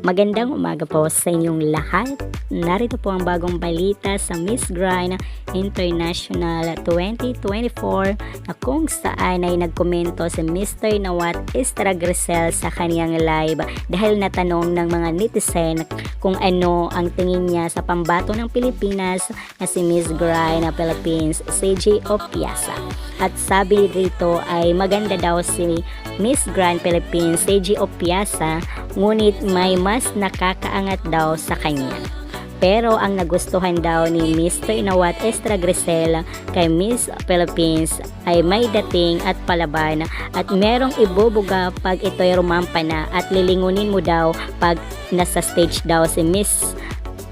Magandang umaga po sa inyong lahat. Narito po ang bagong balita sa Miss Grind International 2024 na kung saan ay nagkomento si Mr. Nawat Estragresel sa kaniyang live dahil natanong ng mga netizen kung ano ang tingin niya sa pambato ng Pilipinas na si Miss Grind Philippines, CJ Opiasa. At sabi dito ay maganda daw si Miss Grand Philippines, CJ Opiasa, ngunit may mas nakakaangat daw sa kanya. Pero ang nagustuhan daw ni Mr. Nawat Estragresel kay Miss Philippines ay may dating at palaban at merong ibubuga pag ito'y rumampa na at lilingunin mo daw pag nasa stage daw si Miss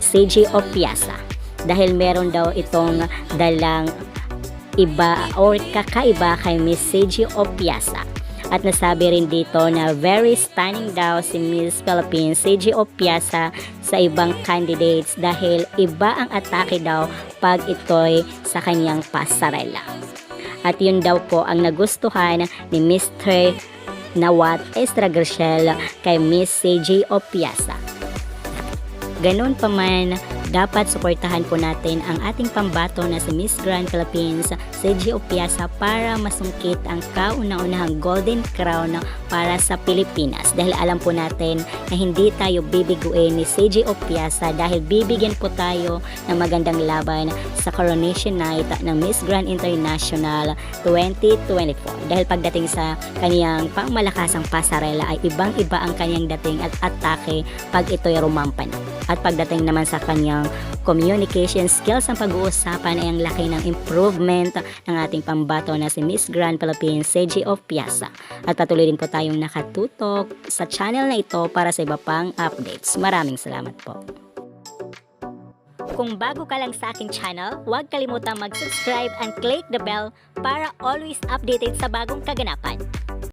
CJ Opiasa. Dahil meron daw itong dalang iba or kakaiba kay Miss CJ Opiasa. At nasabi rin dito na very stunning daw si Miss Philippines CJ Opiasa sa ibang candidates dahil iba ang atake daw pag ito'y sa kanyang pasarela. At yun daw po ang nagustuhan ni Mr. Nawat Estragreshel kay Miss CJ Opiasa. Ganun pa man, dapat suportahan po natin ang ating pambato na si Miss Grand Philippines, CJ Opiasa para masungkit ang kauna-unahang Golden Crown para sa Pilipinas. Dahil alam po natin na hindi tayo bibiguin ni CJ Opiasa dahil bibigyan po tayo ng magandang laban sa Coronation Night ng Miss Grand International 2024. Dahil pagdating sa kaniyang pangmalakasang pasarela ay ibang-iba ang kaniyang dating at atake pag ito'y rumampa na. At pagdating naman sa kanyang communication skills ang pag-uusapan ay ang laki ng improvement ng ating pambato na si Miss Grand Philippines CJ of Piazza. At patuloy din po tayong nakatutok sa channel na ito para sa iba pang updates. Maraming salamat po. Kung bago ka lang sa aking channel, huwag kalimutang mag-subscribe and click the bell para always updated sa bagong kaganapan.